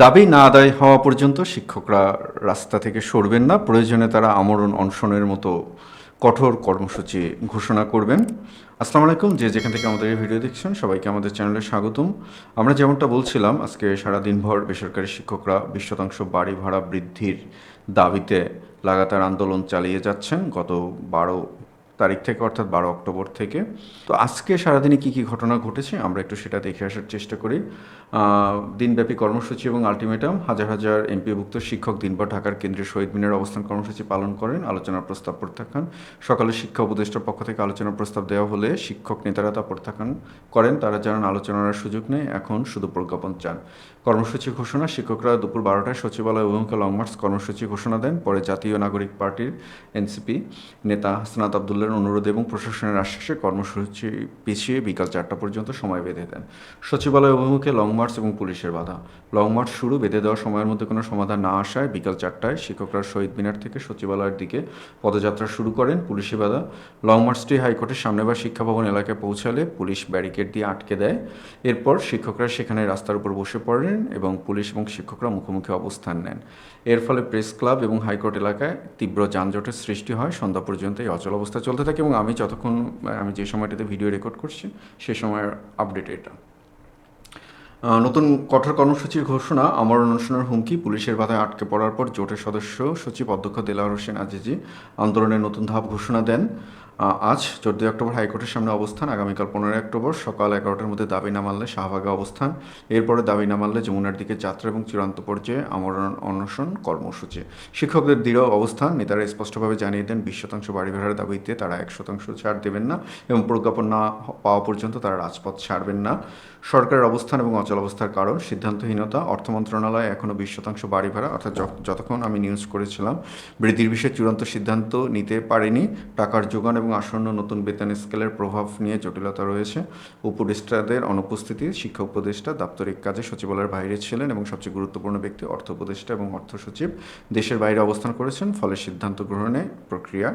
দাবি না আদায় হওয়া পর্যন্ত শিক্ষকরা রাস্তা থেকে সরবেন না। প্রয়োজনে তারা আমরণ অনশনের মতো কঠোর কর্মসূচি ঘোষণা করবেন। আসসালামু আলাইকুম, যে যেখান থেকে আমাদের এই ভিডিও দেখছেন সবাইকে আমাদের চ্যানেলে স্বাগতম। আমরা যেমনটা বলছিলাম, আজকে সারা দিনভর বেসরকারি শিক্ষকরা বিশ শতাংশ বাড়ি ভাড়া বৃদ্ধির দাবিতে লাগাতার আন্দোলন চালিয়ে যাচ্ছেন। গত বারো তারিখ থেকে, অর্থাৎ বারো অক্টোবর থেকে। তো আজকে সারাদিনে কী কী ঘটনা ঘটেছে আমরা একটু সেটা দেখে আসার চেষ্টা করি। দিনব্যাপী কর্মসূচি এবং আলটিমেটাম, হাজার হাজার এমপিভুক্ত শিক্ষক দিনভর ঢাকার কেন্দ্রীয় শহীদ মিনার অবস্থান কর্মসূচি পালন করেন আলোচনার প্রস্তাব প্রত্যাখ্যান। সকালে শিক্ষা উপদেষ্টার পক্ষ থেকে আলোচনার প্রস্তাব দেওয়া হলে শিক্ষক নেতারা তা প্রত্যাখ্যান করেন। তারা জানান, আলোচনার সুযোগ নেই, এখন শুধু প্রজ্ঞাপন চান। কর্মসূচি ঘোষণা, শিক্ষকরা দুপুর বারোটায় সচিবালয় অভিমুখে লং মার্চ কর্মসূচি ঘোষণা দেন। পরে জাতীয় নাগরিক পার্টির এনসিপি নেতা হাসনাত আবদুল্লার অনুরোধ এবং প্রশাসনের আশ্বাসে কর্মসূচি পিছিয়ে বিকাল চারটা পর্যন্ত সময় বেঁধে দেন। সচিবালয় অভিমুখে লং মার্চ এবং পুলিশের বাধা। লং মার্চ শুরু বেঁধে দেওয়া সময়ের মধ্যে কোনো সমাধান না আসায় বিকাল চারটায় শিক্ষকরা শহীদ মিনার থেকে সচিবালয়ের দিকে পদযাত্রা শুরু করেন পুলিশি বাধা। লং মার্চটি হাইকোর্টের সামনে বা শিক্ষা ভবন এলাকায় পৌঁছালে পুলিশ ব্যারিকেড দিয়ে আটকে দেয়। এরপর শিক্ষকরা সেখানে রাস্তার উপর বসে পড়েন এবং পুলিশ এবং শিক্ষকরা মুখোমুখি অবস্থান নেন। এর ফলে প্রেস ক্লাব এবং হাইকোর্ট এলাকায় তীব্র যানজটের সৃষ্টি হয়। সন্ধ্যা পর্যন্ত এই অচল অবস্থা চলতে থাকে এবং আমি যতক্ষণ আমি যে সময়টাতে ভিডিও রেকর্ড করছি, সে সময়ের আপডেট এটা। নতুন কঠোর কর্মসূচির ঘোষণা আমার অনুষ্ঠানের হুমকি, পুলিশের বাধায় আটকে পড়ার পর জোটের সদস্য সচিব অধ্যক্ষ দেলাওয়ার হোসেন আজিজি আন্দোলনের নতুন ধাপ ঘোষণা দেন। আজ চোদ্দই অক্টোবর হাইকোর্টের সামনে অবস্থান, আগামীকাল পনেরোই অক্টোবর সকাল এগারোটার মধ্যে দাবি না মানলে শাহবাগে অবস্থান। এরপরে দাবি না মানলে যমুনার দিকে যাত্রা এবং চূড়ান্ত পর্যায়ে আমরণ অনশন কর্মসূচি। শিক্ষকদের দৃঢ় অবস্থান, নেতারা স্পষ্টভাবে জানিয়ে দেন, বিশ শতাংশ বাড়ি ভাড়ার দাবিতে তারা এক শতাংশ ছাড় দেবেন না এবং প্রজ্ঞাপন না পাওয়া পর্যন্ত তারা রাজপথ ছাড়বেন না। সরকারের অবস্থান এবং অচল অবস্থার কারণ, সিদ্ধান্তহীনতা, অর্থ মন্ত্রণালয় এখনও বিশ শতাংশ বাড়ি ভাড়া, অর্থাৎ যতক্ষণ আমি নিউজ করেছিলাম, বৃদ্ধির বিষয়ে চূড়ান্ত সিদ্ধান্ত নিতে পারেনি, টাকার যোগান এবং আসন্ন নতুন বেতন স্কেলের প্রভাব নিয়ে জটিলতা রয়েছে। উপদেষ্টাদের অনুপস্থিতি, শিক্ষা উপদেষ্টা, দাপ্তরিক কাজে সচিবালয়ের বাইরে ছিলেন এবং সবচেয়ে গুরুত্বপূর্ণ ব্যক্তি অর্থ উপদেষ্টা এবং অর্থ সচিব দেশের বাইরে অবস্থান করেছেন, ফলে সিদ্ধান্ত গ্রহণে প্রক্রিয়া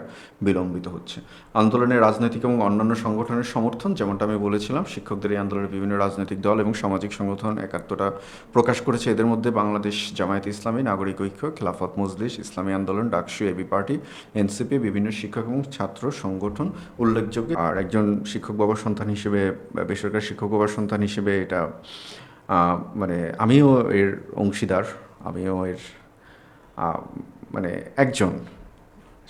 বিলম্বিত হচ্ছে। আন্দোলনের রাজনৈতিক এবং অন্যান্য সংগঠনের সমর্থন, যেমনটা আমি বলেছিলাম, শিক্ষকদের এই আন্দোলনের বিভিন্ন রাজনৈতিক দল এবং সামাজিক সংগঠন একাত্মতা প্রকাশ করেছে। এদের মধ্যে বাংলাদেশ জামায়াত ইসলামী, নাগরিক ঐক্য, খেলাফত মজলিস, ইসলামী আন্দোলন, ডাকসু, এবি পার্টি, এনসিপি, বিভিন্ন শিক্ষক এবং ছাত্র সংগঠন উল্লেখযোগ্য। আর একজন শিক্ষক বাবার সন্তান হিসেবে, বেসরকারি শিক্ষক বাবার সন্তান হিসেবে এটা মানে আমিও এর অংশীদার, আমিও এর মানে একজন,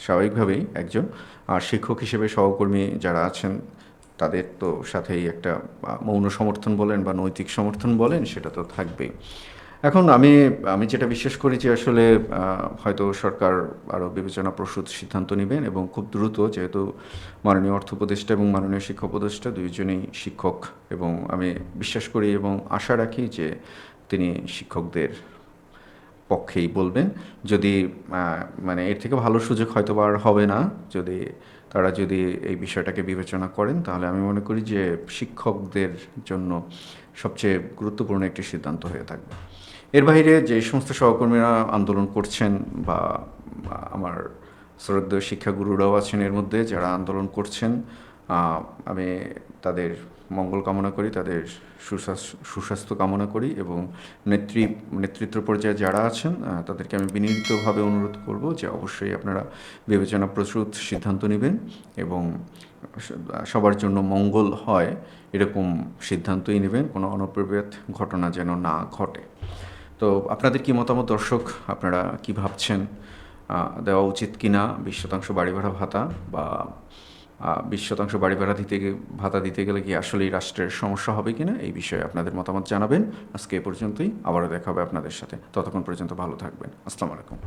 স্বাভাবিকভাবেই একজন। আর শিক্ষক হিসেবে সহকর্মী যারা আছেন, তাদের তো সাথেই একটা মৌন সমর্থন বলেন বা নৈতিক সমর্থন বলেন, সেটা তো থাকবেই। এখন আমি আমি যেটা বিশ্বাস করি যে আসলে হয়তো সরকার আরও বিবেচনা প্রসূত সিদ্ধান্ত নেবেন এবং খুব দ্রুত, যেহেতু মাননীয় অর্থ উপদেষ্টা এবং মাননীয় শিক্ষা উপদেষ্টা দুইজনেই শিক্ষক এবং আমি বিশ্বাস করি এবং আশা রাখি যে তিনি শিক্ষকদের পক্ষেই বলবেন। যদি মানে এর থেকে ভালো সুযোগ হয়তো আর হবে না। যদি তারা যদি এই বিষয়টাকে বিবেচনা করেন, তাহলে আমি মনে করি যে শিক্ষকদের জন্য সবচেয়ে গুরুত্বপূর্ণ একটি সিদ্ধান্ত হয়ে থাকবে। এর বাইরে যে সমস্ত সহকর্মীরা আন্দোলন করছেন বা আমার শ্রদ্ধেয় শিক্ষাগুরুরাও আছেন এর মধ্যে যারা আন্দোলন করছেন আমি তাদের মঙ্গল কামনা করি, তাদের সুস্বাস্থ্য কামনা করি এবং নেত্রী, নেতৃত্ব পর্যায়ে যারা আছেন তাদেরকে আমি বিনীতভাবে অনুরোধ করব যে অবশ্যই আপনারা বিবেচনা প্রসূত সিদ্ধান্ত নেবেন এবং সবার জন্য মঙ্গল হয় এরকম সিদ্ধান্তই নেবেন, কোনো অনপ্রবেদ ঘটনা যেন না ঘটে। তো আপনাদের কি মতামত দর্শক? আপনারা কি ভাবছেন? দেওয়া উচিত কিনা? বিশ শতাংশ বাড়ি ভাড়া ভাতা বা বিশ শতাংশ বাড়ি ভাড়া দিতে ভাতা দিতে গেলে কি আসলেই রাষ্ট্রের সমস্যা হবে কিনা? এই বিষয়ে আপনাদের মতামত জানাবেন। আজকে এ পর্যন্তই। আবারও দেখা হবে আপনাদের সাথে। ততক্ষণ পর্যন্ত ভালো থাকবেন। আসসালামু আলাইকুম।